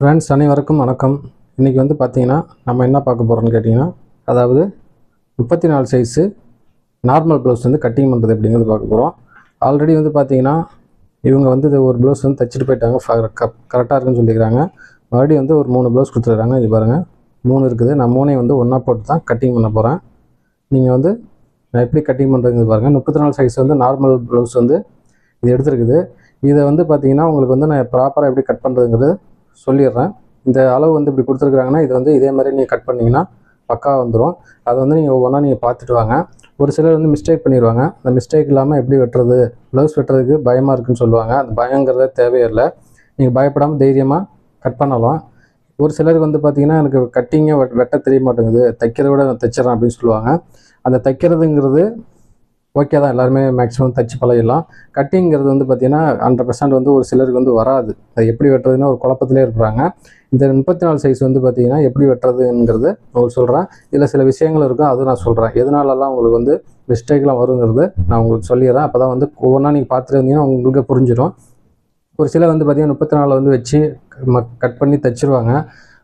Friends அனைவருக்கும் வணக்கம். இன்றைக்கி வந்து பார்த்தீங்கன்னா நம்ம என்ன பார்க்க போகிறோம்னு கேட்டிங்கன்னா அதாவது முப்பத்தி நாலு சைஸு நார்மல் ப்ளவுஸ் வந்து கட்டிங் பண்ணுறது எப்படிங்கிறது பார்க்க போகிறோம் ஆல்ரெடி வந்து பார்த்தீங்கன்னா இவங்க வந்து இது ஒரு ப்ளவுஸ் வந்து தைச்சிட்டு போயிட்டாங்க. கரெக்டாக இருக்குன்னு சொல்லிக்கிறாங்க. மறுபடியும் வந்து ஒரு மூணு ப்ளவுஸ் கொடுத்துருக்காங்க. இது பாருங்கள் மூணு இருக்குது. நான் மூணையும் வந்து ஒன்றா போட்டு தான் கட்டிங் பண்ண போகிறேன் நீங்கள் வந்து நான் எப்படி கட்டிங் பண்ணுறதுங்கிறது பாருங்கள் முப்பத்தி நாலு சைஸ் வந்து நார்மல் ப்ளவுஸ் வந்து இது எடுத்துருக்குது. இதை வந்து பார்த்தீங்கன்னா உங்களுக்கு வந்து நான் ப்ராப்பராக எப்படி கட் பண்ணுறதுங்கிறது சொல்லிடுறேன். இந்த அளவு வந்து இப்படி கொடுத்துருக்குறாங்கன்னா இது வந்து இதே மாதிரி நீங்கள் கட் பண்ணிங்கன்னா பக்கா வந்துடும் அதை வந்து நீங்கள் ஒவ்வொன்றா நீங்கள் பார்த்துட்டு வாங்க. ஒரு சிலர் வந்து மிஸ்டேக் பண்ணிடுவாங்க. அந்த மிஸ்டேக் இல்லாமல் எப்படி வெட்டுறது? ப்ளவுஸ் வெட்டுறதுக்கு பயமாக இருக்குன்னு சொல்லுவாங்க. அந்த பயங்கிறதே தேவையில்லை. நீங்கள் பயப்படாமல் தைரியமாக கட் பண்ணலாம். ஒரு சிலருக்கு வந்து பார்த்திங்கன்னா எனக்கு கட்டிங்கே வெட்ட தெரிய மாட்டேங்குது. தைக்கிறத விட நான் தைச்சிட்றேன் அப்படின்னு சொல்லுவாங்க. அந்த தைக்கிறதுங்கிறது ஓகே தான் எல்லாருமே மேக்ஸிமம் தச்சு பழகிடலாம். கட்டிங்கிறது வந்து பார்த்தீங்கன்னா ஹண்ட்ரட் பர்சன்ட் வந்து ஒரு சிலருக்கு வந்து வராது. அது எப்படி வெட்டுறதுன்னா ஒரு குழப்பத்திலே இருக்கிறாங்க இந்த முப்பத்தி நாலு சைஸ் வந்து பார்த்திங்கன்னா எப்படி வெட்டுறதுங்கிறது உங்களுக்கு சொல்கிறேன் இதில் சில விஷயங்கள் இருக்கும் அதுவும் நான் சொல்கிறேன் எதனாலலாம் உங்களுக்கு வந்து மிஸ்டேக்லாம் வருங்கிறது நான் உங்களுக்கு சொல்லிடுறேன். அப்போ தான் வந்து ஒவ்வொன்றா நீங்கள் பார்த்துட்டு இருந்தீங்கன்னா உங்களுக்கு புரிஞ்சிடும். ஒரு சிலர் வந்து பார்த்திங்கன்னா முப்பத்தி நாலில் வந்து வச்சு கட் பண்ணி தச்சிருவாங்க.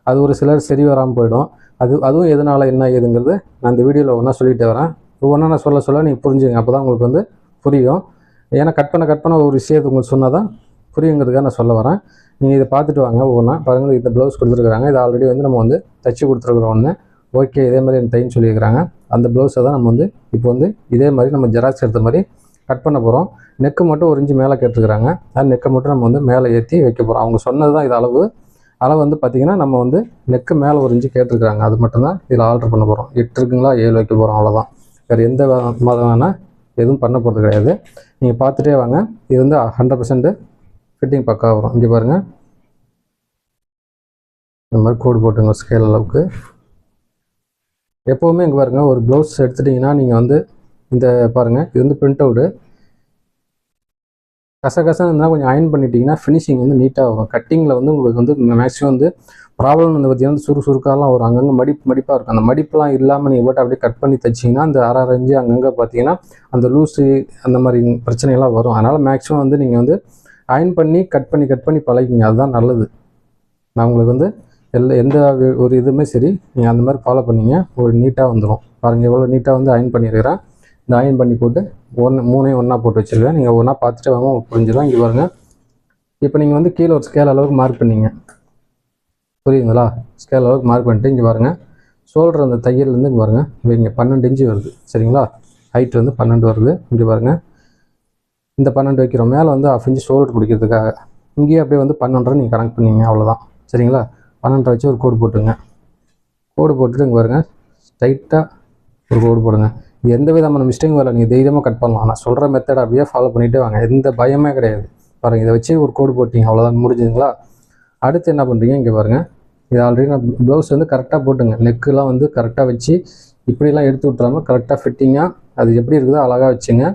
அது ஒரு சிலர் சரி வராமல் போயிடும். அது அதுவும் எதனால் என்ன ஏதுங்கிறது நான் இந்த வீடியோவில் ஒன்றா சொல்லிட்டு வரேன். ஒவ்வொன்றா நான் சொல்ல சொல்ல நீங்கள் புரிஞ்சுங்க அப்போ தான் உங்களுக்கு வந்து புரியும். ஏன்னா கட் பண்ண கட் பண்ண ஒரு விஷயத்தை உங்களுக்கு சொன்னால் தான் புரியுங்கிறதுக்காக நான் சொல்ல வரேன். நீங்கள் இதை பார்த்துட்டு வாங்க ஒவ்வொன்றா பாருங்கள் இந்த ப்ளவுஸ் கொடுத்துருக்குறாங்க. இது ஆல்ரெடி வந்து நம்ம வந்து தச்சு கொடுத்துருக்குறோம் ஒன்று ஓகே இதே மாதிரி எனக்கு தைன்னு சொல்லியிருக்கிறாங்க. அந்த ப்ளவுஸை தான் நம்ம வந்து இப்போ வந்து இதே மாதிரி நம்ம ஜெராக்ஸ் எடுத்த மாதிரி கட் பண்ண போகிறோம் நெக்கு மட்டும் ஒரு இன்ச்சு மேலே கேட்டிருக்கிறாங்க. அது நெக்கை மட்டும் நம்ம வந்து மேலே ஏற்றி வைக்க போகிறோம் அவங்க சொன்னது தான் இது அளவு. அளவு வந்து பார்த்திங்கன்னா நம்ம வந்து நெக்கு மேலே ஒரு இன்ச்சு கேட்டிருக்கிறாங்க. அது மட்டும்தான் இதில் ஆல்ட்ரு பண்ண போகிறோம் எட்டு இருக்குங்களா? ஏழு வைக்க போகிறோம் அவ்வளோதான் வேறு எந்த மதம் வேணால் எதுவும் பண்ண போகிறது கிடையாது. நீங்கள் பார்த்துட்டே வாங்க. இது வந்து ஹண்ட்ரட் பர்சன்ட் ஃபிட்டிங் பக்கா வரும். இங்கே பாருங்கள் இந்த மாதிரி கோடு போட்டுங்க ஸ்கேல் அளவுக்கு. எப்போவுமே இங்கே பாருங்கள் ஒரு ப்ளவுஸ் எடுத்துட்டிங்கன்னா நீங்கள் வந்து இந்த பாருங்கள் இது வந்து பிரிண்ட் அவுட்டு கசகசன்னு இருந்தால் கொஞ்சம் அயன் பண்ணிட்டீங்கன்னா ஃபினிஷிங் வந்து நீட்டாக வரும். கட்டிங்கில் வந்து உங்களுக்கு வந்து மேக்ஸிமம் வந்து ப்ராப்ளம் வந்து பார்த்தீங்கன்னா சுறுசுறுக்காலாம் வரும். அங்கங்கே மடிப்பு மடிப்பாக இருக்கும். அந்த மடிப்புலாம் இல்லாமல் நீங்கள் போட்டு அப்படியே கட் பண்ணி தைச்சிங்கன்னா அந்த அரை அங்கங்கே பார்த்தீங்கன்னா அந்த லூஸு அந்த மாதிரி பிரச்சனையெல்லாம் வரும். அதனால் மேக்ஸிமம் வந்து நீங்கள் வந்து அயன் பண்ணி கட் பண்ணி கட் பண்ணி பழகிங்க அதுதான் நல்லது. நான் உங்களுக்கு வந்து எல்லா எந்த ஒரு இதுவுமே சரி நீங்கள் அந்த மாதிரி ஃபாலோ பண்ணீங்க ஒரு நீட்டாக வந்துடும் பாருங்கள் எவ்வளோ நீட்டாக வந்து அயன் பண்ணியிருக்கிறேன் இந்த அயன் பண்ணி போட்டு ஒன்று மூணையும் ஒன்றா போட்டு வச்சுருக்கேன். நீங்கள் ஒன்றா பார்த்துட்டு வாங்க புரிஞ்சிடும். இங்கே பாருங்கள் இப்போ நீங்கள் வந்து கீழே ஒரு ஸ்கேல் அளவுக்கு மார்க் பண்ணீங்க. புரியுதுங்களா? ஸ்கேல் அளவுக்கு மார்க் பண்ணிட்டு இங்கே பாருங்கள் ஷோல்டர் அந்த தையல்லேருந்து இங்கே பாருங்கள் இப்போ இங்கே பன்னெண்டு இன்ச்சு வருது. சரிங்களா? ஹைட் வந்து பன்னெண்டு வருது. இங்கே பாருங்கள் இந்த பன்னெண்டு வைக்கிறோம். மேலே வந்து ஆஃப் இன்ச்சு ஷோல்டர் பிடிக்கிறதுக்காக. இங்கேயே அப்படியே வந்து பன்னெண்டரை நீங்கள் கனெக்ட் பண்ணீங்க. அவ்வளோதான் சரிங்களா? பன்னெண்டரை வச்சு ஒரு கோடு போட்டுங்க கோடு போட்டுட்டு இங்கே பாருங்கள் ஸ்ட்ரைட்டாக ஒரு கோடு போடுங்க. எந்த விதமான மிஸ்டேக்கும் வரல நீங்கள் தைரியமாக கட் பண்ணலாம். நான் சொல்கிற மெத்தட் அப்படியே ஃபாலோ பண்ணிகிட்டே வாங்க. எந்த பயமே கிடையாது. பாருங்கள் இதை வச்சு ஒரு கோடு போட்டிங்க. அவ்வளோதான் முடிஞ்சுங்களா அடுத்து என்ன பண்ணுறீங்க இங்கே பாருங்கள் இது ஆல்ரெடி நான் ப்ளவுஸ் வந்து கரெக்டாக போட்டுங்க. நெக்குலாம் வந்து கரெக்டாக வச்சு இப்படிலாம் எடுத்து விட்றாமல் கரெக்டாக ஃபிட்டிங்காக அது எப்படி இருக்குதோ அழகாக வச்சுங்க.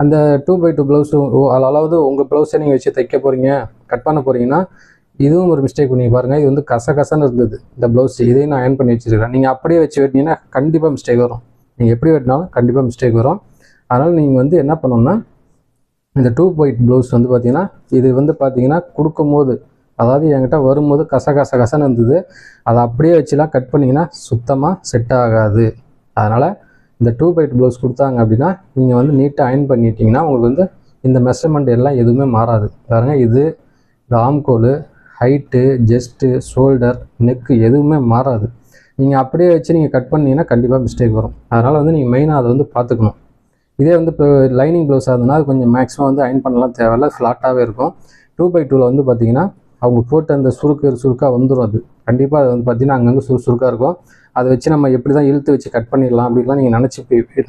அந்த டூ பை டூ ப்ளவுஸு அதாவது உங்கள் ப்ளவுஸை நீங்கள் வச்சு தைக்க போகிறீங்க கட் பண்ண போகிறீங்கன்னா இதுவும் ஒரு மிஸ்டேக் பண்ணி பாருங்கள் இது வந்து கச கசன்னு இருந்தது இந்த ப்ளவுஸ் இதையும் நான் அயன் பண்ணி வச்சுருக்கேன் நீங்கள் அப்படியே வச்சு வெட்டினீங்கன்னா கண்டிப்பாக மிஸ்டேக் வரும். நீங்கள் எப்படி வெட்டினாலும் கண்டிப்பாக மிஸ்டேக் வரும். அதனால் நீங்கள் வந்து என்ன பண்ணணும்னா இந்த டூ ஒயிட் ப்ளவுஸ் வந்து பார்த்தீங்கன்னா இது வந்து பார்த்தீங்கன்னா கொடுக்கும்போது அதாவது என்கிட்ட வரும்போது கச கச கசன்னு இருந்தது. அதை அப்படியே வச்சுலாம் கட் பண்ணிங்கன்னா சுத்தமாக செட் ஆகாது. அதனால் இந்த டூ பைட் ப்ளவுஸ் கொடுத்தாங்க அப்படின்னா நீங்கள் வந்து நீட்டாக அயன் பண்ணிட்டீங்கன்னா உங்களுக்கு வந்து இந்த மெஷர்மெண்ட் எல்லாம் எதுவுமே மாறாது. பாருங்கள் இது இந்த ஆம்கோல் ஹைட்டு ஜெஸ்ட்டு ஷோல்டர் நெக்கு எதுவுமே மாறாது. நீங்கள் அப்படியே வச்சு நீங்கள் கட் பண்ணீங்கன்னா கண்டிப்பாக மிஸ்டேக் வரும். அதனால் வந்து நீங்கள் மெயினாக அதை வந்து பார்த்துக்கணும். இதே வந்து இப்போ லைனிங் ப்ளவுஸ் ஆகுதுன்னா அது கொஞ்சம் மேக்ஸிமம் வந்து அயன் பண்ணலாம் தேவையில்ல ஃப்ளாட்டாகவே இருக்கும். டூ பை டூவில் வந்து பார்த்தீங்கன்னா அவங்க போட்டு அந்த சுருக்கு சுருக்காக வந்துடும் அது. கண்டிப்பாக அது வந்து பார்த்தீங்கன்னா அங்கங்கே சுரு சுருக்காக இருக்கும். அதை வச்சு நம்ம எப்படி தான் இழுத்து வச்சு கட் பண்ணிடலாம் அப்படின்லாம் நீங்கள் நினச்சி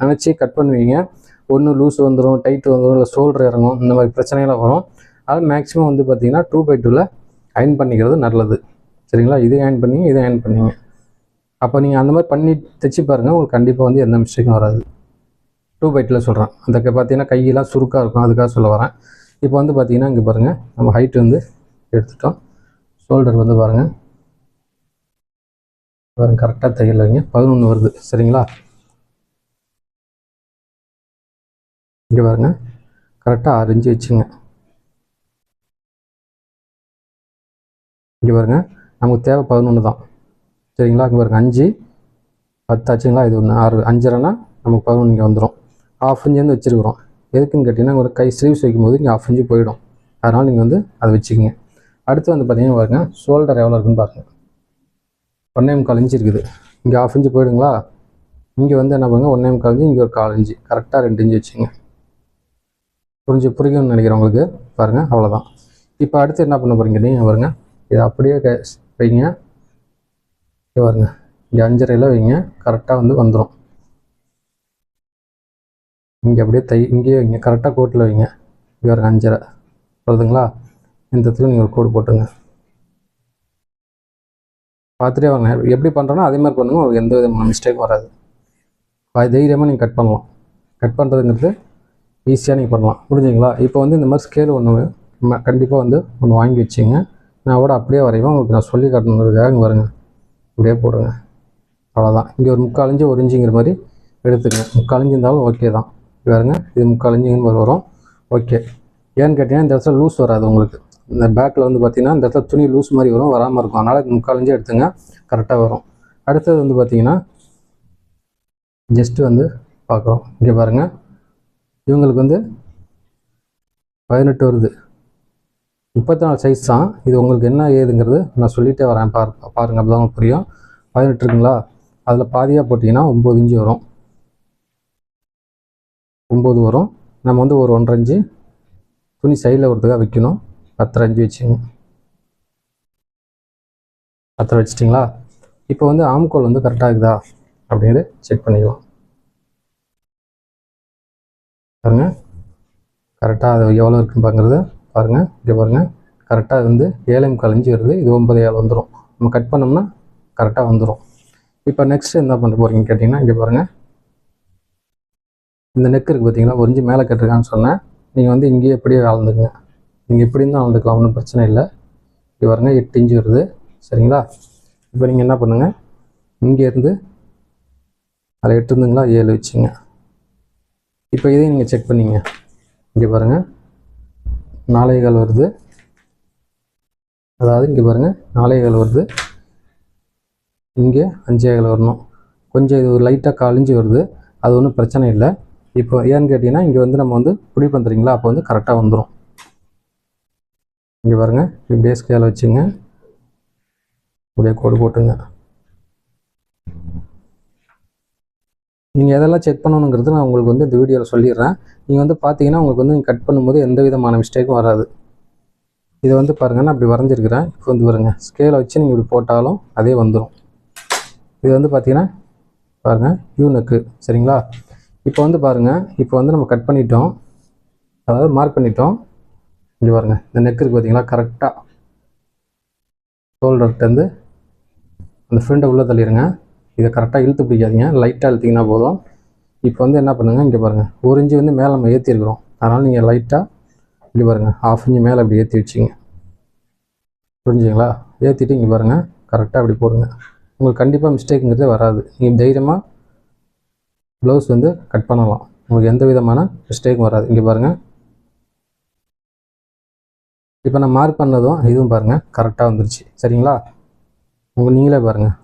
நினச்சி கட் பண்ணுவீங்க. ஒன்று லூஸ் வந்துடும் டைட் வந்துடும் இல்லை ஷோல்டர் இறங்கும் இந்த மாதிரி பிரச்சனைலாம் வரும். அது மேக்ஸிமம் வந்து பார்த்தீங்கன்னா டூ பை டூவில் அயன் பண்ணிக்கிறது நல்லது. சரிங்களா? இதை அயன் பண்ணி இதை அயன் பண்ணிங்க. அப்போ நீங்கள் அந்த மாதிரி பண்ணி தைச்சி பாருங்கள் உங்களுக்கு கண்டிப்பாக வந்து எந்த மிஸ்டேக்கும் வராது. டூ பைட்டில் சொல்கிறேன் அந்த பார்த்தீங்கன்னா கையெல்லாம் சுருக்காக இருக்கும் அதுக்காக சொல்ல வரேன். இப்போ வந்து பார்த்தீங்கன்னா இங்கே பாருங்கள் நம்ம ஹைட் வந்து எடுத்துட்டோம். ஷோல்டர் வந்து பாருங்கள் பாருங்க கரெக்டாக தையல் வைங்க. பதினொன்று வருது சரிங்களா? இங்கே பாருங்க கரெக்டாக ஆறு இன்ச்சு வச்சுங்க. இங்கே பாருங்க நமக்கு தேவை பதினொன்று தான். சரிங்களா? இங்கே பாருங்க அஞ்சு. பத்து ஆச்சுங்களா? இது ஒன்று ஆறு அஞ்சரைனா நமக்கு பதினொன்று இங்கே வந்துடும் ஆஃப் இன்ச்சு வந்து வச்சுருக்குறோம். எதுக்குன்னு கேட்டிங்கன்னா ஒரு கை ஸ்லீவ்ஸ் வைக்கும்போது இங்கே ஆஃப் இன்ச்சு போயிடும். அதனால் நீங்கள் வந்து அதை வச்சுக்கோங்க. அடுத்து வந்து பார்த்தீங்கன்னா பாருங்கள் ஷோல்டர் எவ்வளோ இருக்குன்னு பாருங்கள் ஒன்றே முக்கால் இன்ச்சு இருக்குது. இங்கே ஆஃப் இன்ச்சு போயிடுங்களா? இங்கே வந்து என்ன பண்ணுங்க ஒன்றே முக்கால் இன்ச்சு இங்கே ஒரு கால் இன்ச்சு கரெக்டாக ரெண்டு இன்ச்சு வச்சுங்க புரிஞ்சு புரியும்னு நினைக்கிறேன் உங்களுக்கு. பாருங்கள் அவ்வளோதான் இப்போ அடுத்து என்ன பண்ண போகிறீங்க நீங்கள் பாருங்கள் இதை அப்படியே க வைங்க. பாருங்க. இங்கே அஞ்சரையில் வைங்க. கரெக்டாக வந்து வந்துடும் இங்கே அப்படியே தை இங்கேயே வைங்க. கரெக்டாக கோட்டில் வைங்க. இங்கே பாருங்க அஞ்சரை. வருதுங்களா இந்த இடத்துல நீங்கள் ஒரு கோடு போட்டுங்க பார்த்துட்டே வாங்க. எப்படி பண்ணுறோன்னா அதே மாதிரி பண்ணுங்க. உங்களுக்கு எந்த விதமான மிஸ்டேக்கும் வராது. தைரியமாக நீங்கள் கட் பண்ணலாம். கட் பண்ணுறதுங்கிறது ஈஸியாக நீங்கள் பண்ணலாம். முடிஞ்சுங்களா இப்போ வந்து இந்த மாதிரி ஸ்கேல் ஒன்று கண்டிப்பாக வந்து ஒன்று வாங்கி வச்சுங்க. நான் கூட அப்படியே வரைவேன். உங்களுக்கு நான் சொல்லி காட்டணுங்கிறதுக்காக இங்கே வருங்க இப்படியே போடுங்க. அவ்வளோதான் இங்கே ஒரு முக்கால் ஒரு இஞ்சிங்கிற மாதிரி எடுத்துக்கங்க. முக்கால் இருந்தாலும் ஓகே தான். பாருங்க இது முக்கால் மாதிரி வரும். ஓகே ஏன்னு கேட்டிங்கன்னா இந்த இடத்துல லூஸ் வராது உங்களுக்கு. இந்த பேக்கில் வந்து பார்த்தீங்கன்னா இந்த இடத்துல துணி லூஸ் மாதிரி வரும் வராமல் இருக்கும். அதனால் இது முக்கால் எடுத்துங்க கரெக்டாக வரும். அடுத்தது வந்து பார்த்தீங்கன்னா ஜஸ்ட்டு வந்து பார்க்குறோம். இங்கே பாருங்கள் இவங்களுக்கு வந்து பதினெட்டு வருது. முப்பத்தி நாலு சைஸ் தான் இது உங்களுக்கு என்ன ஏதுங்கிறது நான் சொல்லிகிட்டே வரேன். பார் பாருங்கள் அப்படிதான் தான் புரியும். பதினெட்டு இருக்குங்களா? அதில் பாதியாக போட்டிங்கன்னா ஒம்பது இன்ச்சு வரும். ஒம்பது வரும். நம்ம வந்து ஒரு ஒன்றரை இஞ்சு துணி சைடில் ஒருத்தக்காக வைக்கணும். பத்தரை அஞ்சு வச்சுங்க பத்தரை வச்சிட்டிங்களா? இப்போ வந்து ஆம்கோல் வந்து கரெக்டாக இருக்குதா? அப்படிங்கிறது செக் பண்ணிக்கலாம். பாருங்க. கரெக்டாக அது எவ்வளோ இருக்குன்னு பார்க்குறது பாருங்கள் இங்கே பாருங்கள் கரெக்டாக வந்து ஏழை கலைஞ்சி வருது இது ஒன்பது ஏழு வந்துடும் நம்ம கட் பண்ணோம்னா கரெக்டாக வந்துடும் இப்போ நெக்ஸ்ட் என்ன பண்ண போகிறீங்கன்னு கேட்டிங்கன்னா இங்கே பாருங்கள் இந்த நெக் இருக்குது பார்த்தீங்களா ஒரு மேலே கட்டிருக்கான்னு சொன்னேன். நீங்கள் வந்து இங்கேயே எப்படியே அளந்துக்குங்க நீங்கள் எப்படி இருந்தால் அளந்துக்கலாம் ஒன்றும் பிரச்சனை இல்லை. இங்கே பாருங்க எட்டு இன்ச்சு வருது. சரிங்களா? இப்போ நீங்கள் என்ன பண்ணுங்கள் இங்கேருந்து அதில் எட்டு இருந்துங்களா ஏழு வச்சுங்க. இப்போ இதையும் நீங்கள் செக் பண்ணிங்க. இங்கே பாருங்கள் நாளைகள் கால் வருது. அதாவது இங்கே பாருங்கள் நாளைகள் கால் வருது. இங்கே அஞ்சே கால் வரணும். கொஞ்சம் இது ஒரு லைட்டாக காலிஞ்சு வருது. அது ஒன்றும் பிரச்சனை இல்லை. இப்போ ஏன்னு கேட்டிங்கன்னா இங்கே வந்து நம்ம வந்து புடி பண்ணுறீங்களா அப்போ வந்து கரெக்டாக வந்துடும் இங்கே பாருங்கள் இப்படியே ஸ்கேல் வச்சுங்க. இப்படியே கோடு போட்டுங்க. நீங்கள் எதெல்லாம் செக் பண்ணணுங்கிறது நான் உங்களுக்கு வந்து இந்த வீடியோவில் சொல்லிடுறேன். நீங்கள் வந்து பார்த்தீங்கன்னா உங்களுக்கு வந்து நீங்கள் கட் பண்ணும்போது எந்த விதமான மிஸ்டேக்கும் வராது. இதை வந்து பாருங்கள் நான் அப்படி வரைஞ்சிருக்கிறேன். இப்போ வந்து பாருங்க ஸ்கேலை வச்சு நீங்கள் இப்படி போட்டாலும் அதே வந்துடும் இது வந்து பார்த்தீங்கன்னா பாருங்கள் யூ நெக்கு சரிங்களா? இப்போ வந்து பாருங்கள் இப்போ வந்து நம்ம கட் பண்ணிட்டோம். அதாவது மார்க் பண்ணிட்டோம். இப்படி பாருங்கள் இந்த நெக் இருக்குது பார்த்தீங்களா கரெக்டாக ஷோல்டர்கிட்டருந்து அந்த ஃப்ரெண்டை உள்ளே தள்ளிடுங்க. இதை கரெக்டாக இழுத்து பிடிக்காதீங்க. லைட்டாக இழுத்திங்கன்னா போதும். இப்போ வந்து என்ன பண்ணுங்கள் இங்கே பாருங்கள் ஒரு இன்ச்சு வந்து மேலே நம்ம ஏற்றிருக்கிறோம் அதனால் நீங்கள் லைட்டாக இங்கே பாருங்கள் ஆஃப் இன்ச்சு மேலே இப்படி ஏற்றி வச்சிங்க. புரிஞ்சுங்களா ஏற்றிட்டு இங்கே பாருங்கள் கரெக்டாக அப்படி போடுங்க. உங்களுக்கு கண்டிப்பாக மிஸ்டேக்குங்கிறதே வராது. நீங்கள் தைரியமாக ப்ளவுஸ் வந்து கட் பண்ணலாம். உங்களுக்கு எந்த விதமான மிஸ்டேக்கும் வராது. இங்கே பாருங்கள் இப்போ நான் மார்க் பண்ணதும் இதுவும் பாருங்கள் கரெக்டாக வந்துருச்சு. சரிங்களா? உங்கள் நீங்களே பாருங்கள்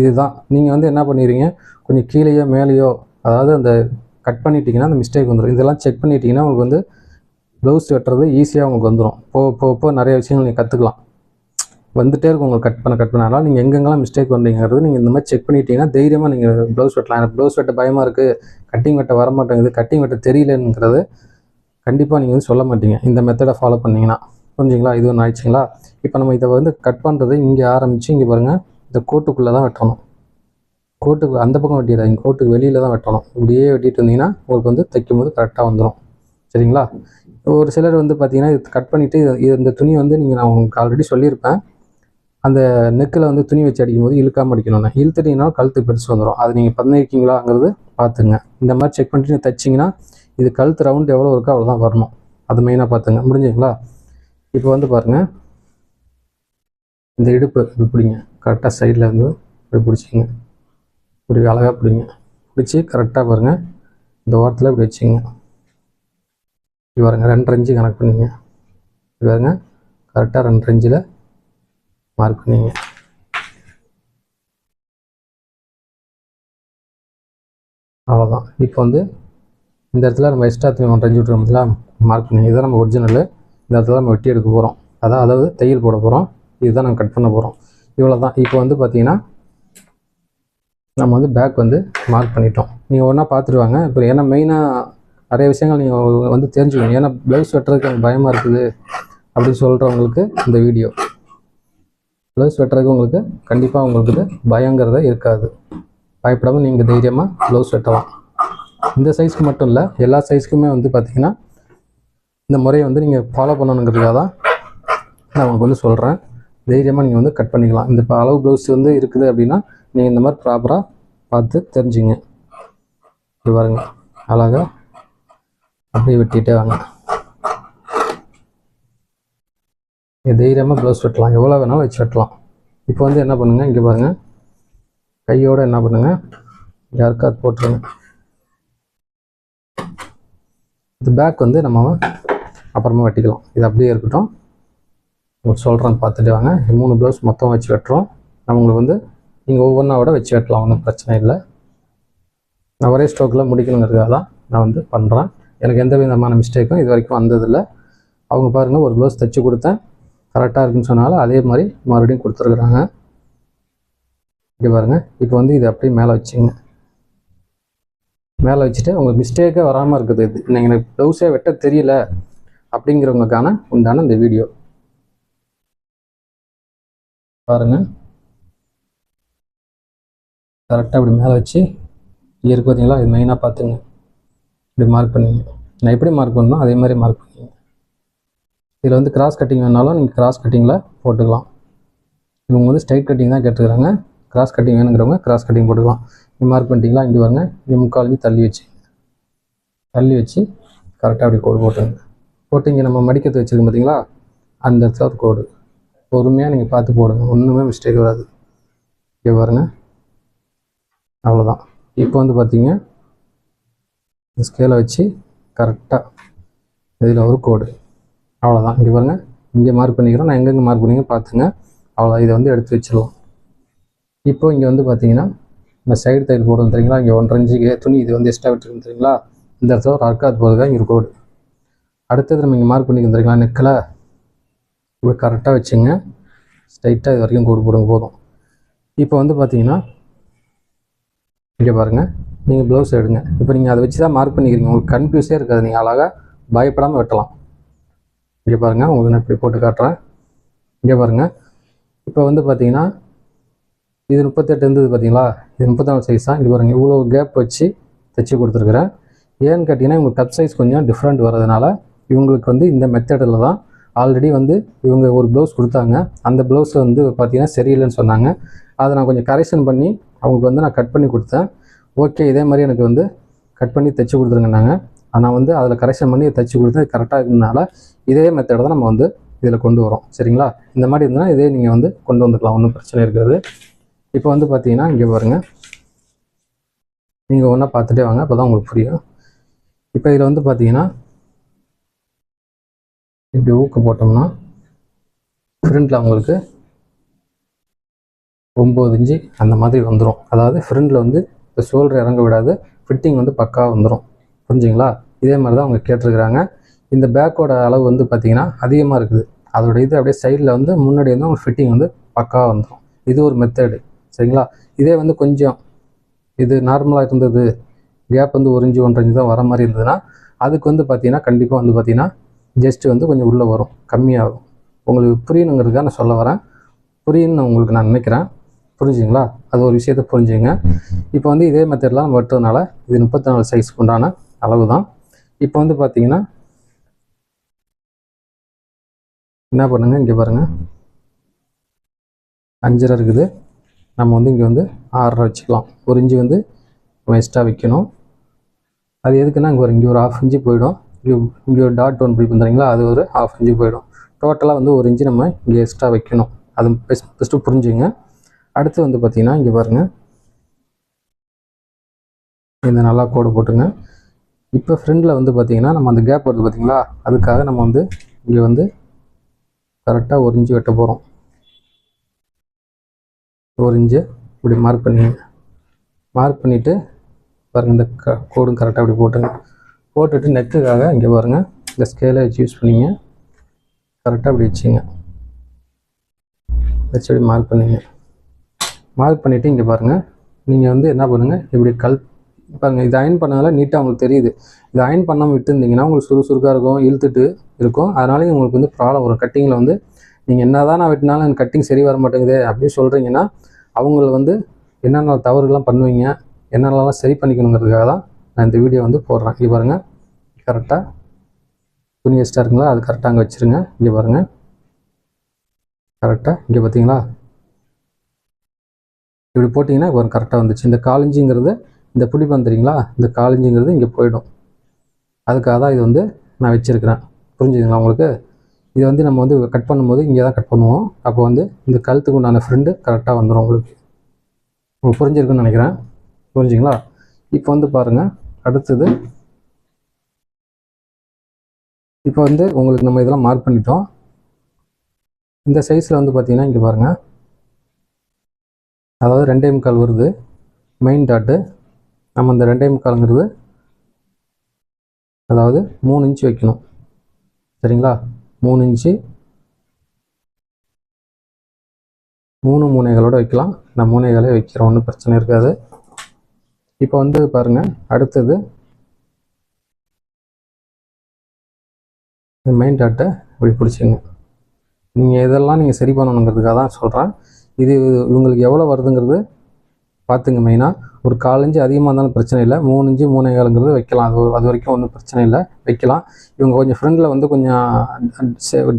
இதுதான். நீங்கள் வந்து என்ன பண்ணிடுறீங்க கொஞ்சம் கீழேயோ மேலேயோ அதாவது அந்த கட் பண்ணிட்டீங்கன்னா அந்த மிஸ்டேக் வந்துடும் இதெல்லாம் செக் பண்ணிட்டீங்கன்னா உங்களுக்கு வந்து ப்ளவுஸ் வெட்டுறது ஈஸியாக உங்களுக்கு வந்துடும் போக போக போக நிறைய விஷயங்கள் நீங்கள் கற்றுக்கலாம் வந்துட்டே இருக்கும் உங்களுக்கு கட் பண்ண கட் பண்ண. அதனால் நீங்கள் எங்கெங்கெல்லாம் மிஸ்டேக் பண்ணுறீங்கிறது நீங்கள் இந்த மாதிரி செக் பண்ணிட்டீங்கன்னா தைரியமாக நீங்கள் ப்ளவுஸ் வெட்டலாம். எனக்கு ப்ளவுஸ் வெட்ட பயமாக இருக்குது கட்டிங் வெட்ட வர மாட்டேங்குது கட்டிங் வெட்ட தெரியலங்கிறது கண்டிப்பாக நீங்கள் வந்து சொல்ல மாட்டீங்க. இந்த மெத்தடை ஃபாலோ பண்ணீங்கன்னா. புரிஞ்சுங்களா? இது ஒன்று ஆயிடுச்சுங்களா? இப்போ நம்ம இதை வந்து கட் பண்ணுறது இங்கே ஆரம்பித்து இங்கே பாருங்கள் இந்த கோட்டுக்குள்ளே தான் வெட்டணும். கோட்டுக்கு அந்த பக்கம் வெட்டிடாதீங்க. கோட்டுக்கு வெளியில் தான் வெட்டணும். இப்படியே வெட்டிட்டு இருந்தீங்கன்னா உங்களுக்கு வந்து தைக்கும் போது கரெக்டாக வந்துடும் சரிங்களா? ஒரு சிலர் வந்து பார்த்தீங்கன்னா இது கட் பண்ணிவிட்டு இது இந்த துணி வந்து நீங்கள் நான் உங்களுக்கு ஆல்ரெடி சொல்லியிருப்பேன். அந்த நெக்கில் வந்து துணி வச்சு அடிக்கும்போது அடிக்கணும். நான் இழுத்துட்டீங்கன்னா கழுத்து பெருசு வந்துடும் அது நீங்கள் பண்ணியிருக்கீங்களாங்கிறது பார்த்துங்க இந்த மாதிரி செக் பண்ணிட்டு நீங்கள் தைச்சிங்கன்னா இது கழுத்து ரவுண்ட் எவ்வளோ இருக்கோ அவ்வளோ தான் வரணும். அது மெயினாக பார்த்துங்க முடிஞ்சுங்களா? இப்போ வந்து பாருங்கள் இந்த இடுப்பு இப்படிங்க பிடிங்க. கரெக்டாக சைடில் வந்து இப்படி பிடிச்சிங்க இப்படி அழகாக பிடிங்க. பிடிச்சி கரெக்டாக பாருங்கள் இந்த ஓரத்தில் இப்படி வச்சுங்க இப்படி பாருங்கள் ரெண்டரை இன்ச்சு கனெக்ட் பண்ணிங்க இப்படி பாருங்க கரெக்டாக ரெண்டு இஞ்சில் மார்க் பண்ணிங்க அவ்வளோதான் இப்போ வந்து இந்த இடத்துல நம்ம எக்ஸ்ட்ரா திரும்பி ஒன்று அஞ்சு விட்டுருக்கோம் பார்த்தீங்களா? மார்க் பண்ணி இதுதான் நம்ம ஒரிஜினலு இந்த இடத்துல நம்ம வெட்டி எடுக்க போகிறோம் அதான் அதாவது தையல் போட போகிறோம் இதுதான் நம்ம கட் பண்ண போகிறோம் இவ்வளோ தான் இப்போ வந்து பார்த்தீங்கன்னா நம்ம வந்து பேக் வந்து மார்க் பண்ணிட்டோம். நீங்கள் ஒன்றா பார்த்துருவாங்க இப்போ ஏன்னா மெயினாக நிறைய விஷயங்கள் நீங்கள் வந்து தெரிஞ்சுக்கணும். ஏன்னா ப்ளவுஸ் வெட்டுறதுக்கு எனக்கு பயமாக இருக்குது அப்படின்னு சொல்கிறவங்களுக்கு இந்த வீடியோ ப்ளவுஸ் வெட்டுறதுக்கு உங்களுக்கு கண்டிப்பாக உங்களுக்கு பயங்கிறத இருக்காது. பயப்படாமல் நீங்கள் தைரியமாக ப்ளவுஸ் வெட்டலாம். இந்த சைஸ்க்கு மட்டும் இல்லை எல்லா சைஸ்க்குமே வந்து பார்த்திங்கன்னா இந்த முறையை வந்து நீங்கள் ஃபாலோ பண்ணணுங்கிறதுக்காக தான் நான் உங்களுக்கு வந்து சொல்கிறேன் தைரியமாக நீங்கள் வந்து கட் பண்ணிக்கலாம். இந்த இப்போ அளவு ப்ளவுஸ் வந்து இருக்குது அப்படின்னா நீங்கள் இந்த மாதிரி ப்ராப்பராக பார்த்து தெரிஞ்சுங்க. இப்படி பாருங்க. அழகாக அப்படியே வெட்டிகிட்டே வாங்க. நீங்கள் தைரியமாக ப்ளவுஸ் வெட்டலாம். எவ்வளோ வேணாலும் வச்சு வெட்டலாம். இப்போ வந்து என்ன பண்ணுங்கள் இங்கே பாருங்கள் கையோட என்ன பண்ணுங்கள் யாருக்காவது போட்டுருங்க. இது பேக் வந்து நம்ம அப்புறமா வெட்டிக்கலாம். இது அப்படியே இருக்கட்டும். உங்களுக்கு சொல்கிறேன் பார்த்துட்டு வாங்க. மூணு ப்ளவுஸ் மொத்தம் வச்சு வெட்டுறோம். நம்ம உங்களுக்கு வந்து நீங்கள் ஒவ்வொன்றா விட வச்சு வெட்டலாம் ஒன்றும் பிரச்சனை இல்லை. நான் ஒரே ஸ்ட்ரோக்கில் முடிக்கணுங்கிறதுக்காக தான் நான் வந்து பண்ணுறேன் எனக்கு எந்த விதமான மிஸ்டேக்கும் இது வரைக்கும் வந்ததில்லை. அவங்க பாருங்கள் ஒரு ப்ளவுஸ் தைச்சி கொடுத்தேன். கரெக்டாக இருக்குன்னு சொன்னாலும் அதே மாதிரி மறுபடியும் கொடுத்துருக்குறாங்க. இப்படி பாருங்கள் இப்போ வந்து இது அப்படியே மேலே வச்சுங்க மேலே வச்சுட்டு உங்களுக்கு மிஸ்டேக்கே வராமல் இருக்குது இது. நீங்கள் எனக்கு ப்ளவுஸே வெட்ட தெரியல அப்படிங்கிறவங்களுக்கான உண்டான இந்த வீடியோ பாருங்க. கரெக்டாக இப்படி மேலே வச்சு இருக்கு பார்த்தீங்களா இது மெயினாக பார்த்துங்க. இப்படி மார்க் பண்ணுங்க. நான் எப்படி மார்க் பண்ணணும் அதே மாதிரி மார்க் பண்ணுங்க. இதில் வந்து கிராஸ் கட்டிங் வேணாலும் நீங்கள் கிராஸ் கட்டிங்கில் போட்டுக்கலாம். இவங்க வந்து ஸ்ட்ரைட் கட்டிங் தான் கேட்டுக்கிறாங்க கிராஸ் கட்டிங் வேணுங்கிறவங்க கிராஸ் கட்டிங் போட்டுக்கலாம். இங்கே மார்க் பண்ணிட்டீங்களா? இங்கே வாங்க இங்கே முக்கால்வி தள்ளி வச்சு. தள்ளி வச்சு கரெக்டாக அப்படி கோடு போட்டுங்க போட்டு இங்கே நம்ம மடிக்கிறது வச்சுருக்கோம் பார்த்தீங்களா அந்த இடத்துல கோடு பொறுமையாக நீங்கள் பார்த்து போடுங்க. ஒன்றுமே மிஸ்டேக் வராது. இங்கே பாருங்க. அவ்வளோதான் இப்போ வந்து பார்த்தீங்க இந்த ஸ்கேலை வச்சு கரெக்டாக இதில் ஒரு கோடு அவ்வளோதான் இங்கே பாருங்க. இங்கே மார்க் பண்ணிக்கிறோம். நான் எங்கெங்கே மார்க் பண்ணிங்க பார்த்துங்க. அவ்வளோ இதை வந்து எடுத்து வச்சிடுவோம் இப்போ இங்கே வந்து பார்த்தீங்கன்னா இந்த சைடு தையல் போடுவோம் தெரியுங்களா? இங்கே ஒன்றரை இன்ச்சுக்கு துணி இது வந்து எக்ஸ்ட்ரா விட்டுருக்கு தெரியுங்களா? இந்த இடத்துல ஒரு அர்க்காத் போதுங்க இங்கே ஒரு கோடு அடுத்தது நம்ம இங்கே மார்க் பண்ணிக்க தெரியுங்களா? நெக்கில் இப்படி கரெக்டாக வச்சுங்க. ஸ்ட்ரைட்டாக இது வரைக்கும் கோடு போடுங்க போதும். இப்போ வந்து பார்த்தீங்கன்னா இங்கே பாருங்கள் நீங்கள் ப்ளவுஸ் எடுங்க. இப்போ நீங்கள் அதை வச்சு தான் மார்க் பண்ணிக்கிறீங்க. உங்களுக்கு கன்ஃபியூஸே இருக்காது. நீங்கள் அழகாக பயப்படாமல் வெட்டலாம். இங்கே பாருங்கள் உங்களுக்கு நான் இப்படி போட்டு காட்டுறேன். இங்கே பாருங்கள் இப்போ வந்து பார்த்தீங்கன்னா இது முப்பத்தெட்டு இருந்தது பார்த்தீங்களா? இது முப்பத்தாலு சைஸ் தான் இது பாருங்கள் இவ்வளோ கேப் வச்சு தைச்சி கொடுத்துருக்குறேன். ஏன்னு கேட்டிங்கன்னா இவங்க கப் சைஸ் கொஞ்சம் டிஃப்ரெண்ட் வரதுனால இவங்களுக்கு வந்து இந்த மெத்தடில் தான் ஆல்ரெடி வந்து இவங்க ஒரு ப்ளவுஸ் கொடுத்தாங்க. அந்த ப்ளவுஸில் வந்து பார்த்தீங்கன்னா சரியில்லைன்னு சொன்னாங்க. அதை நான் கொஞ்சம் கரெக்ஷன் பண்ணி அவங்களுக்கு வந்து நான் கட் பண்ணி கொடுத்தேன். ஓகே இதே மாதிரி எனக்கு வந்து கட் பண்ணி தைச்சி கொடுத்துருங்கன்னாங்க. நான் வந்து அதில் கரெக்ஷன் பண்ணி தைச்சி கொடுத்து கரெக்டாக இருந்தனால இதே மெத்தடை தான் நம்ம வந்து இதில் கொண்டு வரோம். சரிங்களா? இந்த மாதிரி இருந்தால் இதே நீங்கள் வந்து கொண்டு வந்துக்கலாம். ஒன்றும் பிரச்சனை இருக்காது. இப்போ வந்து பார்த்தீங்கன்னா இங்கே பாருங்கள் நீங்கள் ஒன்றா பார்த்துட்டே வாங்க. அப்போ தான் உங்களுக்கு புரியும். இப்போ இதில் வந்து பார்த்தீங்கன்னா இப்படி ஊக்க போட்டோம்னா ஃப்ரண்ட்டில் உங்களுக்கு ஒம்பது இன்ச்சு அந்த மாதிரி வந்துடும் அதாவது ஃப்ரண்ட்டில் வந்து இந்த ஷோல்டர் இறங்க விடாது ஃபிட்டிங் வந்து பக்காவாக வந்துடும் புரிஞ்சுங்களா? இதே மாதிரி தான் அவங்க கேட்டிருக்கிறாங்க. இந்த பேக்கோட அளவு வந்து பார்த்திங்கன்னா அதிகமாக இருக்குது. அதோட இது அப்படியே சைடில் வந்து முன்னாடி வந்து உங்களுக்கு ஃபிட்டிங் வந்து பக்காவாக வந்துடும் இது ஒரு மெத்தடு சரிங்களா? இதே வந்து கொஞ்சம் இது நார்மலாக இருந்தது கேப் வந்து ஒரு இன்ச்சு ஒன்றரை இன்ச்சு தான் வர மாதிரி இருந்ததுன்னா அதுக்கு வந்து பார்த்திங்கன்னா கண்டிப்பாக வந்து பார்த்திங்கன்னா ஜஸ்ட்டு வந்து கொஞ்சம் உள்ளே வரும் கம்மியாகும். உங்களுக்கு புரியணுங்கிறதுக்காக நான் சொல்ல வரேன். புரியுன்னு நான் உங்களுக்கு நான் நினைக்கிறேன். புரிஞ்சுங்களா? அது ஒரு விஷயத்த புரிஞ்சுங்க. இப்போ வந்து இதே மெத்தட்லாம் நம்ம வெட்டுறதுனால இது முப்பத்தி நாலு சைஸ்க்கு உண்டான அளவு தான் இப்போ வந்து பார்த்தீங்கன்னா என்ன பண்ணுங்க? இங்கே பாருங்கள் அஞ்சரை இருக்குது. நம்ம வந்து இங்கே வந்து ஆறரை வச்சுக்கலாம். ஒரு இஞ்சி வந்து நம்ம எக்ஸ்ட்ரா வைக்கணும். அது எதுக்குன்னா இங்கே ஒரு இங்கே ஒரு ஆஃப் இஞ்சி போயிடும். இங்கே இங்கே ஒரு டாட் ஒன் இப்படி பண்ணுறீங்களா அது ஒரு ஆஃப் இன்ச்சு போயிடும். டோட்டலாக வந்து ஒரு இன்ச்சு நம்ம இங்கே எக்ஸ்ட்ரா வைக்கணும். அது பெஸ்ட் ஃபஸ்ட்டு புரிஞ்சுங்க. அடுத்து வந்து பார்த்திங்கன்னா இங்கே பாருங்கள் இந்த நல்லா கோடு போட்டுங்க. இப்போ ஃப்ரெண்டில் வந்து பார்த்திங்கன்னா நம்ம அந்த கேப் வருது பார்த்திங்களா அதுக்காக நம்ம வந்து இங்கே வந்து கரெக்டாக ஒரு இன்ச்சு வெட்ட போகிறோம் ஒரு இன்ச்சு இப்படி மார்க் பண்ணிங்க. மார்க் பண்ணிவிட்டு பாருங்கள் இந்த க கோடும் கரெக்டாக அப்படி போட்டுங்க. போட்டுட்டு நெக்குக்காக இங்கே பாருங்கள் இந்த ஸ்கேலை வச்சு யூஸ் பண்ணிங்க. கரெக்டாக அப்படி வச்சுங்க. வச்சு அப்படி மார்க் பண்ணிங்க. மார்க் பண்ணிவிட்டு இங்கே பாருங்கள் நீங்கள் வந்து என்ன பண்ணுங்கள் இப்படி கல் பாருங்கள் இது அயன் பண்ணதால நீட்டாக உங்களுக்கு தெரியுது. இது அயன் பண்ணாமல் விட்டுருந்தீங்கன்னா உங்களுக்கு சுறுசுறுக்காக இருக்கும் இழுத்துட்டு இருக்கும். அதனால உங்களுக்கு வந்து ப்ராப்ளம் வரும் கட்டிங்கில் வந்து நீங்கள் என்ன தான் நான் வெட்டினாலும் எனக்கு கட்டிங் சரி வர மாட்டேங்குது அப்படின்னு சொல்கிறீங்கன்னா அவங்கள வந்து என்னென்ன தவறுகள்லாம் பண்ணுவீங்க என்னென்னலாம் சரி பண்ணிக்கணுங்கிறதுக்காக தான் நான் இந்த வீடியோ வந்து போடுறேன். இங்கே பாருங்கள் கரெக்டாக துணி எக்ஸ்ட்ரா இருக்குங்களா? அது கரெக்டாக அங்கே வச்சுருங்க. இங்கே பாருங்கள் கரெக்டாக இங்கே பார்த்தீங்களா இப்படி போட்டிங்கன்னா இப்போ கரெக்டாக வந்துச்சு. இந்த காலஞ்சிங்கிறது இந்த புடி தெரியுங்களா? இந்த காலஞ்சிங்கிறது இங்கே போயிடும். அதுக்காக தான் இது வந்து நான் வச்சுருக்கிறேன். புரிஞ்சுதுங்களா உங்களுக்கு? இதை வந்து நம்ம வந்து கட் பண்ணும்போது இங்கே தான் கட் பண்ணுவோம். அப்போ வந்து இந்த கழுத்துக்கு உண்டான ஃப்ரெண்டு கரெக்டாக வந்துடும் உங்களுக்கு. உங்களுக்கு புரிஞ்சிருக்குன்னு நினைக்கிறேன். புரிஞ்சுங்களா இப்போ வந்து பாருங்கள் அடுத்தது இப்போ வந்து உங்களுக்கு நம்ம இதெல்லாம் மார்க் பண்ணிட்டோம். இந்த சைஸில் வந்து பார்த்தீங்கன்னா இங்கே பாருங்கள் அதாவது ரெண்டே முக்கால் வருது. மெயின் டாட்டு நம்ம இந்த ரெண்டே முக்காலுங்கிறது அதாவது மூணு இன்ச்சு வைக்கணும். சரிங்களா? மூணு இன்ச்சு மூணு மூனைகளோட வைக்கலாம். நான் மூனைகளே வைக்கிறேன் ஒன்றும் பிரச்சனை இருக்காது. இப்போ வந்து பாருங்கள் அடுத்தது மெயின் டாட்டை இப்படி பிடிச்சிங்க நீங்கள் இதெல்லாம் நீங்கள் சரி பண்ணணுங்கிறதுக்காக தான் சொல்கிறேன் இது இவங்களுக்கு எவ்வளோ வருதுங்கிறது பார்த்துங்க மெயினாக ஒரு காலஞ்சு அதிகமாக இருந்தாலும் பிரச்சனை இல்லை. மூணு இஞ்சு மூணே காலங்கிறது வைக்கலாம். அது அது வரைக்கும் ஒன்றும் பிரச்சனை இல்லை. வைக்கலாம். இவங்க கொஞ்சம் ஃப்ரெண்டில் வந்து கொஞ்சம்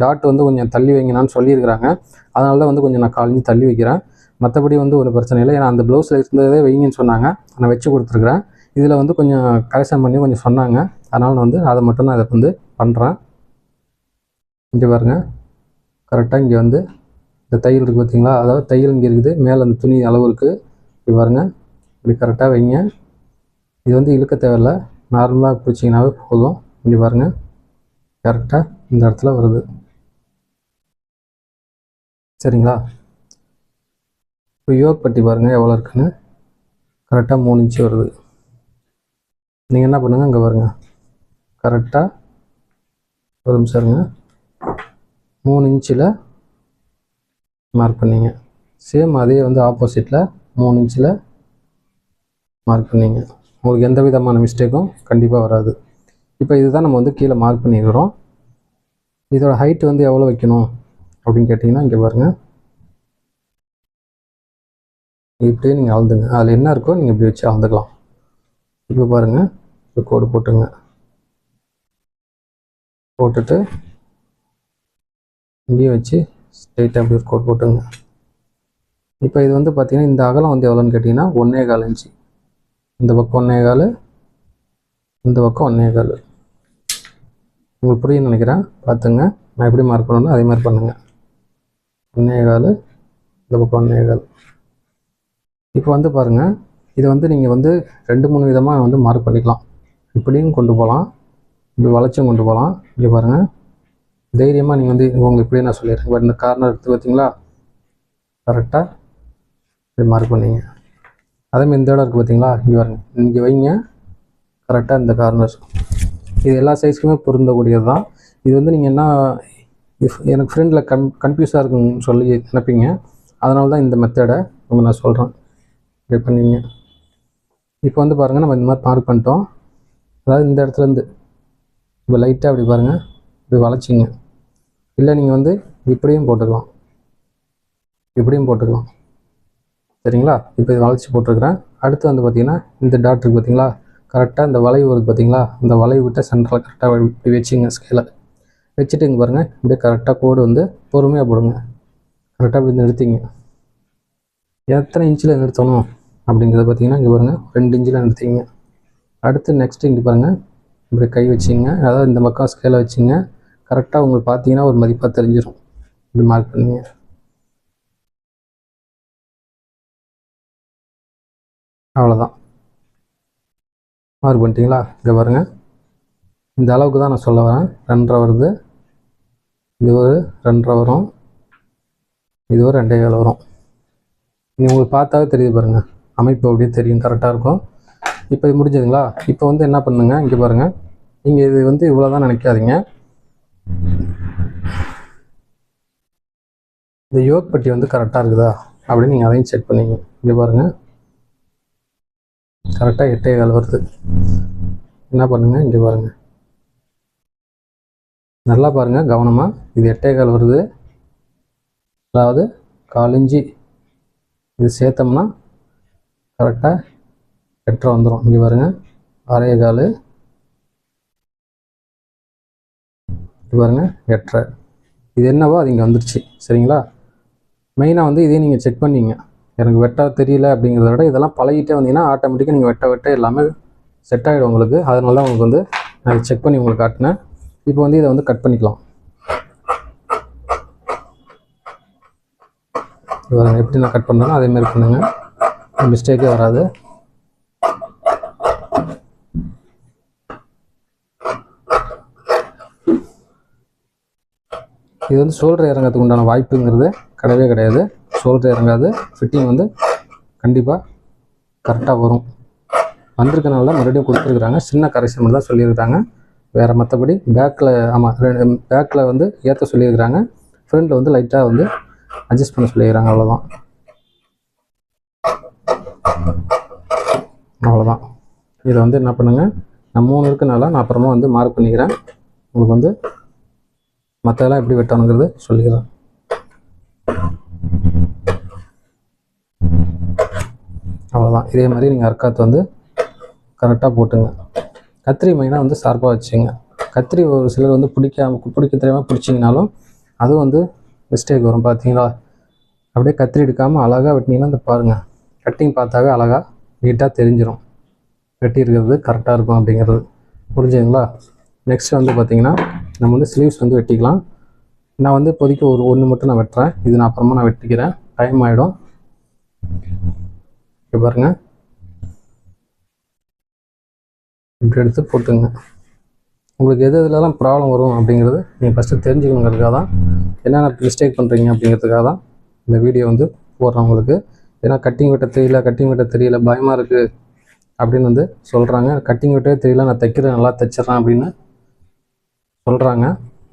டாட் வந்து கொஞ்சம் தள்ளி வைங்கனான்னு சொல்லியிருக்கிறாங்க. அதனால தான் வந்து கொஞ்சம் நான் காலஞ்சு தள்ளி வைக்கிறேன். மற்றபடி வந்து ஒரு பிரச்சனை இல்லை. ஏன்னா அந்த ப்ளவுஸில் இருந்ததே வைங்கன்னு சொன்னாங்க. நான் வச்சு கொடுத்துருக்குறேன். இதில் வந்து கொஞ்சம் கரெக்ஷன் பண்ணி கொஞ்சம் சொன்னாங்க. அதனால் வந்து அதை மட்டும் நான் இதை வந்து பண்ணுறேன் இங்கே பாருங்கள் கரெக்டாக இங்கே வந்து இந்த தையல் இருக்குது பார்த்தீங்களா அதாவது தையல் இங்கே இருக்குது. மேலே அந்த துணி அளவு இருக்குது இப்படி பாருங்கள் இப்படி கரெக்டாக வைங்க. இது வந்து இழுக்க தேவையில்ல. நார்மலாக பிடிச்சிங்கனாவே போதும். இங்கே பாருங்கள் கரெக்டாக இந்த இடத்துல வருது. சரிங்களா? இப்போ யோக் பட்டி பாருங்கள் எவ்வளோ இருக்குன்னு. கரெக்டாக மூணு இன்ச்சு வருது. நீங்கள் என்ன பண்ணுங்கள் அங்கே பாருங்கள் கரெக்டாக ஒரு நிமிஷம் இருங்க. மூணு இன்ச்சில் மார்க் பண்ணிங்க. சேம் அதே வந்து ஆப்போசிட்டில் மூணு இன்ச்சில் மார்க் பண்ணிங்க. உங்களுக்கு எந்த விதமான மிஸ்டேக்கும் கண்டிப்பாக வராது. இப்போ இதுதான் நம்ம வந்து கீழே மார்க் பண்ணியிருக்கிறோம். இதோட ஹைட் வந்து எவ்வளோ வைக்கணும் அப்படின்னு கேட்டிங்கன்னா இங்கே பாருங்கள் இப்படியே நீங்கள் அளந்துங்க அதில் என்ன இருக்கோ நீங்கள் இப்படி வச்சு அளந்துக்கலாம் இப்போ பாருங்கள் இப்போ கோடு போட்டுங்க போட்டுட்டு இங்கேயே வச்சு ஸ்ட்ரெயிட்டாக அப்படி ஒரு கோடு போட்டுங்க இப்போ இது வந்து பார்த்தீங்கன்னா இந்த அகலம் வந்து எவ்வளோன்னு கேட்டிங்கன்னா ஒன்றே கால் இன்ச்சு. இந்த பக்கம் ஒன்றே கால் இந்த பக்கம் ஒன்றே கால். உங்களுக்கு புரியும்னு நினைக்கிறேன். பார்த்துங்க. நான் எப்படி மார்க் பண்ணணும் அதே மாதிரி பண்ணுங்கள் ஒன்றே கால் இந்த பக்கம் ஒன்றே கால். இப்போ வந்து பாருங்கள் இது வந்து நீங்கள் வந்து ரெண்டு மூணு விதமாக வந்து மார்க் பண்ணிக்கலாம். இப்படியும் கொண்டு போகலாம் இப்படி வளைச்சும் கொண்டு போகலாம் இப்படி பாருங்கள் தைரியமாக நீங்கள் வந்து உங்களுக்கு இப்படியே நான் சொல்லிடுறேன். இந்த கார்னர் எடுத்து பார்த்தீங்களா கரெக்டாக இப்படி மார்க் பண்ணிங்க. அதேமாதிரி இந்த இடம் இருக்குது பார்த்தீங்களா இங்கே வருங்க இங்கே வைங்க. கரெக்டாக இந்த கார்னர் இது எல்லா சைஸ்க்குமே பொருந்தக்கூடியது தான். இது வந்து நீங்கள் என்ன எனக்கு ஃப்ரெண்டில் கன் கன்ஃபியூஸாக இருக்குன்னு சொல்லி நினைப்பீங்க. அதனால தான் இந்த மெத்தடை உங்க நான் சொல்கிறேன் இப்படி பண்ணீங்க. இப்போ வந்து பாருங்கள் நம்ம இந்த மாதிரி மார்க் பண்ணிட்டோம். அதாவது இந்த இடத்துலேருந்து இப்போ லைட்டாக அப்படி பாருங்கள் இப்படி வளைச்சிங்க. இல்லை நீங்கள் வந்து இப்படியும் போட்டுக்கலாம். இப்படியும் போட்டுக்கலாம். சரிங்களா? இப்போ இது வளைச்சி போட்டிருக்கிறேன். அடுத்து வந்து பார்த்தீங்கன்னா இந்த டாட் இருக்குது பார்த்தீங்களா கரெக்டாக இந்த வளைவு வருது பார்த்தீங்களா இந்த வளைவு விட்ட சென்டரில் கரெக்டாக இப்படி வச்சுங்க ஸ்கேலை வச்சுட்டு இங்கே பாருங்கள் இப்படியே கரெக்டாக கோடு வந்து பொறுமையாக போடுங்க. கரெக்டாக இப்படி நிறுத்திங்க. எத்தனை இன்ச்சில் நிறுத்தணும் அப்படிங்கிறத பார்த்தீங்கன்னா இங்கே பாருங்கள் ரெண்டு இன்ச்சில் நிறுத்திங்க அடுத்து நெக்ஸ்ட்டு இங்கே பாருங்கள் இப்படி கை வச்சிங்க. அதாவது இந்த பக்கம் ஸ்கேலை வச்சிங்க. கரெக்டாக உங்களுக்கு பார்த்தீங்கன்னா ஒரு மதிப்பாக தெரிஞ்சிடும் இப்படி மார்க் பண்ணுங்க. அவ்வளோதான் மார்க் பண்ணிட்டீங்களா? இங்கே பாருங்கள் இந்த அளவுக்கு தான் நான் சொல்ல வரேன். ரெண்டரை வருது. இது ஒரு ரெண்டரை வரும். இது ஒரு ரெண்டே கால் வரும். இது உங்களுக்கு பார்த்தாவே தெரியுது பாருங்கள் அமைப்பு அப்படியே தெரியும் கரெக்டாக இருக்கும். இப்போ இது முடிஞ்சதுங்களா? இப்போ வந்து என்ன பண்ணுங்க? இங்கே பாருங்கள் நீங்கள் இது வந்து இவ்வளோ தான் நினைக்காதீங்க. இந்த யோக் பட்டி வந்து கரெக்டாக இருக்குதா? அப்படின்னு நீங்கள் அதையும் செக் பண்ணிங்க. இங்கே பாருங்கள் கரெக்டாக எட்டே கால் வருது. என்ன பண்ணுங்கள் இங்கே பாருங்கள் நல்லா பாருங்கள் கவனமாக இது எட்டே கால் வருது. அதாவது காலஞ்சி இது சேர்த்தோம்னா கரெக்டாக எட்டரை வந்துடும் இங்கே பாருங்கள் அரைய கால். இது பாருங்கள் எட்டரை. இது என்னவோ அது இங்கே வந்துருச்சு. சரிங்களா? மெயினாக வந்து இதே நீங்கள் செக் பண்ணிங்க. எனக்கு வெட்ட தெரியல அப்படிங்கிறத விட இதெல்லாம் பழகிட்டே வந்தீங்கன்னா ஆட்டோமேட்டிக்காக நீங்கள் வெட்ட வெட்ட எல்லாமே செட் ஆகிடும் உங்களுக்கு. அதனால தான் உங்களுக்கு வந்து நான் செக் பண்ணி உங்களுக்கு காட்டினேன். இப்போ வந்து இதை வந்து கட் பண்ணிக்கலாம். இது எப்படி நான் கட் பண்ணாலும் அதே மாதிரி பண்ணுங்க. மிஸ்டேக்கே வராது. இது வந்து ஷோல்டர் இறங்கிறதுக்கு உண்டான வாய்ப்புங்கிறது கிடையவே கிடையாது. ஷோல்டர் இறங்காது. ஃபிட்டிங் வந்து கண்டிப்பாக கரெக்டாக வரும். வந்திருக்கனால மறுபடியும் கொடுத்துருக்குறாங்க. சின்ன கரெக்ஷன் மட்டும் தான் சொல்லியிருக்காங்க. வேறு மற்றபடி பேக்கில் ஆமாம் பேக்கில் வந்து ஏற்ற சொல்லியிருக்கிறாங்க. ஃப்ரண்ட்டில் வந்து லைட்டாக வந்து அட்ஜஸ்ட் பண்ண சொல்லியிருக்காங்க அவ்வளோதான் அவ்வளோதான் இதை வந்து என்ன பண்ணுங்கள் நான் மூணு இருக்கனால நான் அப்புறமா வந்து மார்க் பண்ணிக்கிறேன். உங்களுக்கு வந்து மற்றதெல்லாம் எப்படி வெட்டணுங்கிறது சொல்லிக்கிறேன். அவ்வளோதான் இதே மாதிரி நீங்கள் அர்க்காத்து வந்து கரெக்டாக போட்டுங்க. கத்திரி மெயினாக வந்து ஷார்ப்பாக வச்சுங்க. கத்திரி ஒரு சிலர் வந்து பிடிக்காம பிடிக்க தெரியாமல் பிடிச்சிங்கனாலும் அதுவும் வந்து மிஸ்டேக் வரும் பார்த்தீங்களா? அப்படியே கத்திரி எடுக்காமல் அழகாக வெட்டினீங்கன்னா இந்த பாருங்கள் கட்டிங் பார்த்தாவே அழகாக நீட்டாக தெரிஞ்சிடும் வெட்டியிருக்கிறது கரெக்டாக இருக்கும் அப்படிங்கிறது. புரிஞ்சுங்களா நெக்ஸ்ட் வந்து பார்த்தீங்கன்னா நம்ம வந்து ஸ்லீவ்ஸ் வந்து வெட்டிக்கலாம். நான் வந்து இப்போதைக்கு ஒரு ஒன்று மட்டும் நான் வெட்டுறேன். இது நான் அப்புறமா நான் வெட்டிக்கிறேன். டைம் ஆகிடும் இப்போ பாருங்க. இப்படி எடுத்து போட்டுங்க உங்களுக்கு எது எதுலலாம் ப்ராப்ளம் வரும் அப்படிங்கிறது நீங்கள் ஃபஸ்ட்டு தெரிஞ்சுக்கணுங்கிறதுக்காக தான் என்னென்ன மிஸ்டேக் பண்ணுறீங்க அப்படிங்கிறதுக்காக தான் இந்த வீடியோ வந்து போடுறேன் உங்களுக்கு. ஏன்னா கட்டிங் வெட்ட தெரியல கட்டிங் வெட்ட தெரியல பயமாக இருக்குது அப்படின்னு வந்து சொல்கிறாங்க கட்டிங் விட்டே தெரியல நான் தைக்கிறேன் நல்லா தைச்சிட்றேன் அப்படின்னு சொல்கிறாங்க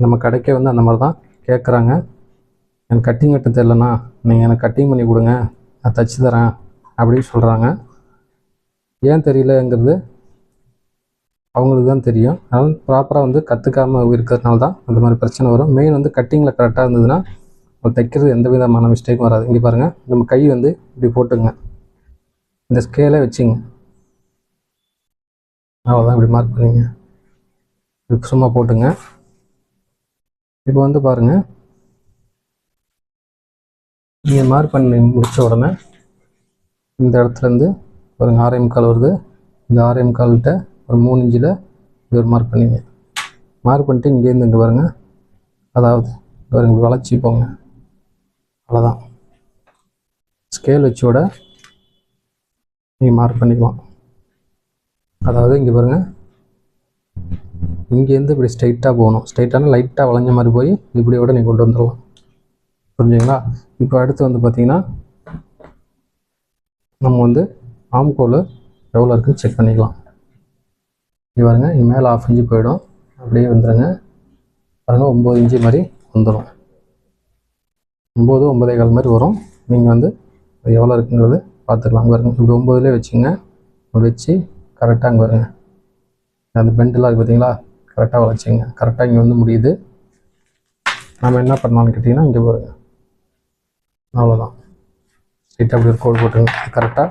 நம்ம கடைக்கே வந்து அந்த மாதிரி தான் கேட்குறாங்க எனக்கு கட்டிங் வெட்ட தெரிலண்ணா நீங்கள் எனக்கு கட்டிங் பண்ணி கொடுங்க. நான் தைச்சி தரேன் அப்படின்னு சொல்கிறாங்க ஏன் தெரியலங்கிறது அவங்களுக்கு தான் தெரியும். அதனால் ப்ராப்பராக வந்து கற்றுக்காமல் இருக்கிறதுனால தான் அந்த மாதிரி பிரச்சனை வரும். மெயின் வந்து கட்டிங்கில் கரெக்டாக இருந்ததுன்னா தைக்கிறது எந்த விதமான மிஸ்டேக்கும் வராது. இங்கே பாருங்கள் நம்ம கை வந்து இப்படி போட்டுங்க இந்த ஸ்கேலே வச்சுங்க. அவ்வளோதான் இப்படி மார்க் பண்ணிங்க. இப்படி சும்மா போட்டுங்க. இப்போ வந்து பாருங்கள் நீங்கள் மார்க் பண்ணி முடித்த உடனே இந்த இடத்துலேருந்து ஒரு ஆறே கால் வருது. இந்த ஆறே கால்கிட்ட ஒரு மூணு இன்ச்சில் இது ஒரு மார்க் பண்ணிங்க. மார்க் பண்ணிட்டு இங்கேருந்து இங்கே பாருங்கள் அதாவது பாருங்க வளைச்சி போங்க. அவ்வளோதான் ஸ்கேல் வச்சோட நீங்கள் மார்க் பண்ணிக்கலாம். அதாவது இங்கே பாருங்க. இங்கேருந்து இப்படி ஸ்ட்ரைட்டாக போகணும். ஸ்ட்ரைட்டான லைட்டாக வளைஞ்ச மாதிரி போய் இப்படியோட நீங்கள் கொண்டு வந்துடலாம். புரிஞ்சுங்களா? இப்போ அடுத்து வந்து பார்த்திங்கன்னா நம்ம வந்து ஆம்கோல் எவ்வளோ இருக்குன்னு செக் பண்ணிக்கலாம். இங்கே பாருங்க இங்கே மேலே ஆஃப் இன்ச்சு போயிடும். அப்படியே வந்துடுங்க பாருங்கள் ஒம்பது இன்ச்சு மாதிரி வந்துடும் ஒம்பது ஒம்பதே கால் மாதிரி வரும். நீங்கள் வந்து அது எவ்வளோ இருக்குங்கிறது பார்த்துக்கலாம். பாருங்க இப்படி ஒம்பதுலேயே வச்சுங்க வச்சு கரெக்டாக அங்கே வருங்க அந்த பெண்டெல்லாம் இருக்குது பார்த்தீங்களா கரெக்டாக வளைச்சிங்க கரெக்டாக இங்கே வந்து முடியுது. நம்ம என்ன பண்ணலாம்னு கேட்டிங்கன்னா இங்கே பாருங்க. அவ்வளோதான் ஸ்ட்ரைட்டாக அப்படி ஒரு கோல் போட்டுருங்க. கரெக்டாக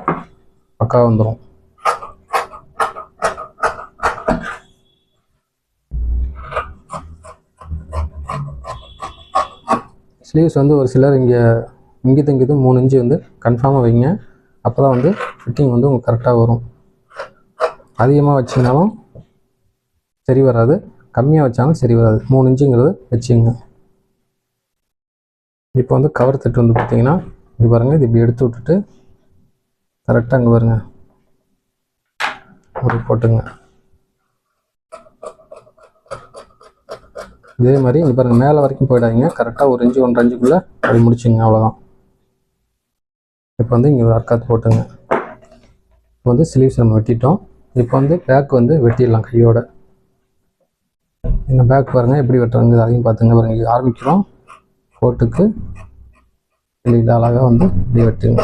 பக்காவாக வந்துடும் ஸ்லீவ்ஸ் வந்து ஒரு சிலர் இங்கே இங்கிட்டு இங்கிட்டு மூணு இன்ச்சு வந்து கன்ஃபார்மாக வைங்க. அப்போ தான் வந்து ஃபிட்டிங் வந்து உங்களுக்கு கரெக்டாக வரும். அதிகமாக வச்சிங்கனாலும் சரி வராது. கம்மியாக வச்சாலும் சரி வராது. மூணு இன்ச்சுங்கிறது வச்சுங்க. இப்போ வந்து கவர் தட்டு வந்து பார்த்தீங்கன்னா இது பாருங்கள் இது இப்படி எடுத்து விட்டுட்டு கரெக்டாக அங்கே பாருங்க. அப்படி போட்டுங்க. இதே மாதிரி இங்கே பாருங்கள் மேலே வரைக்கும் போயிடாதீங்க. கரெக்டாக ஒரு இன்ச்சு ஒன்றரை இன்ச்சுக்குள்ளே அப்படி முடிச்சுங்க அவ்வளோதான் இப்போ வந்து இங்கே ஒரு அர்க்காத்து போட்டுங்க. இப்போ வந்து ஸ்லீவ்ஸ் நம்ம வெட்டிட்டோம். இப்போ வந்து பேக் வந்து வெட்டிடலாம் கையோட. இந்த பேக் பாருங்கள் எப்படி வெட்டுறாங்க அதையும் பார்த்துங்க பாருங்க இது ஆரம்பிக்கிறோம். கோட்டுக்கு வெளியில் அழகாக வந்து இப்படி வெட்டுங்க.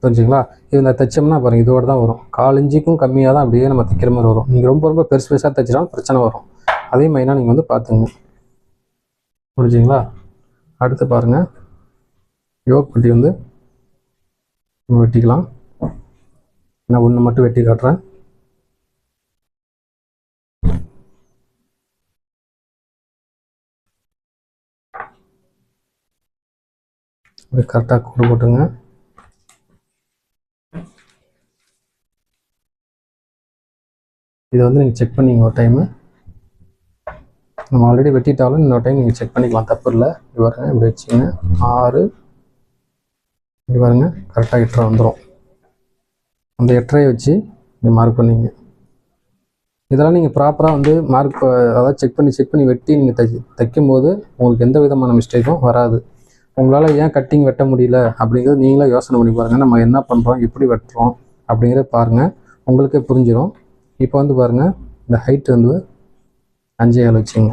புரிஞ்சுங்களா? இது இந்த தைச்சோம்னா பாருங்க இதோட தான் வரும். கால் இஞ்சிக்கும் கம்மியாக தான் அப்படியே நம்ம தைக்கிற மாதிரி வரும். நீங்கள் ரொம்ப ரொம்ப பெருசு பெருசாக தைச்சிட்டாலும் பிரச்சனை வரும். அதே மெயினாக நீங்கள் வந்து பார்த்துங்க புரிஞ்சுங்களா? அடுத்து பாருங்கள் யோக் பட்டி வந்து நம்ம வெட்டிக்கலாம். நான் ஒன்று மட்டும் வெட்டி காட்டுறேன். கரெக்டாக கூடு போட்டுங்க இதை வந்து நீங்கள் செக் பண்ணிங்க ஒரு டைமு நம்ம ஆல்ரெடி வெட்டிட்டாலும் இன்னொரு டைம் நீங்கள் செக் பண்ணிக்கலாம். தப்பு இல்லை. இது பாருங்க இப்படி வச்சுங்க ஆறு. இப்படி பாருங்க கரெக்டாக எட்டரை வந்துடும் அந்த எட்டரையை வச்சு நீங்கள் மார்க் பண்ணிங்க. இதெல்லாம் நீங்கள் ப்ராப்பராக வந்து மார்க் அதாவது செக் பண்ணி செக் பண்ணி வெட்டி நீங்கள் தை தைக்கும் போது உங்களுக்கு எந்த விதமான மிஸ்டேக்கும் வராது. உங்களால் ஏன் கட்டிங் வெட்ட முடியல? அப்படிங்கிறது நீங்களே யோசனை பண்ணி பாருங்கள் நம்ம என்ன பண்ணுறோம் எப்படி வெட்டுறோம் அப்படிங்கிறத பாருங்கள் உங்களுக்கே புரிஞ்சிடும் இப்போ வந்து பாருங்கள் இந்த ஹைட் வந்து அஞ்சு ஏழு வச்சுங்க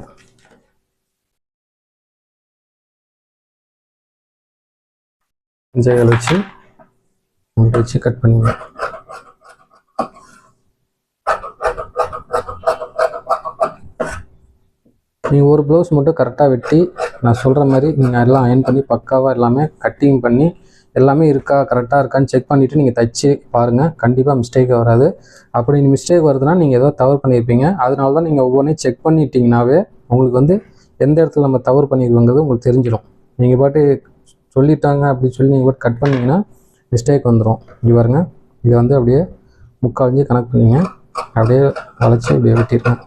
அஞ்சு ஏழு வச்சு உங்களுக்கு வச்சு கட் பண்ணுங்க. நீங்கள் ஒரு ப்ளவுஸ் மட்டும் கரெக்டாக வெட்டி நான் சொல்கிற மாதிரி நீங்கள் எல்லாம் அயன் பண்ணி பக்காவாக எல்லாமே கட்டிங் பண்ணி எல்லாமே இருக்கா கரெக்டாக இருக்கான்னு செக் பண்ணிவிட்டு நீங்கள் தைச்சி பாருங்கள் கண்டிப்பாக மிஸ்டேக் வராது. அப்படி மிஸ்டேக் வருதுன்னா நீங்கள் ஏதோ தவறு பண்ணியிருப்பீங்க அதனால தான் நீங்கள் ஒவ்வொன்றையும் செக் பண்ணிட்டீங்கனாவே உங்களுக்கு வந்து எந்த இடத்துல நம்ம தவறு பண்ணியிருக்கோங்கிறது உங்களுக்கு தெரிஞ்சிடும். நீங்கள் பாட்டு சொல்லிட்டாங்க அப்படின்னு சொல்லி நீங்கள் பாட்டு கட் பண்ணிங்கன்னா மிஸ்டேக் வந்துடும் இங்கே பாருங்க. இதை வந்து அப்படியே முக்கால் கனெக்ட் கணக்கு பண்ணிங்க. அப்படியே வளைச்சி இப்படியே வெட்டிடுங்க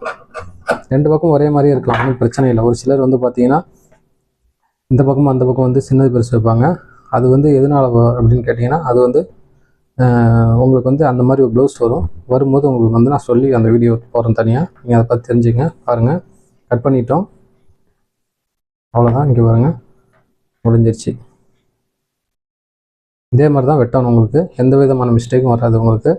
ரெண்டு பக்கம் ஒரே மாதிரியே இருக்கலாம். ஒன்றும் பிரச்சனை இல்லை. ஒரு சிலர் வந்து பார்த்தீங்கன்னா இந்த பக்கமும் அந்த பக்கம் வந்து சின்னது பெருசு வைப்பாங்க. அது வந்து எதனால் அப்படின்னு கேட்டிங்கன்னா அது வந்து உங்களுக்கு வந்து அந்த மாதிரி ஒரு ப்ளவுஸ் வரும். வரும்போது உங்களுக்கு வந்து நான் சொல்லி அந்த வீடியோ போகிறேன் தனியாக நீங்கள் அதை பற்றி தெரிஞ்சுங்க பாருங்கள் கட் பண்ணிட்டோம். அவ்வளோதான் இங்கே பாருங்க. முடிஞ்சிருச்சு. இதே மாதிரி தான் வெட்டணும் உங்களுக்கு. எந்த விதமான மிஸ்டேக்கும் வராது உங்களுக்கு.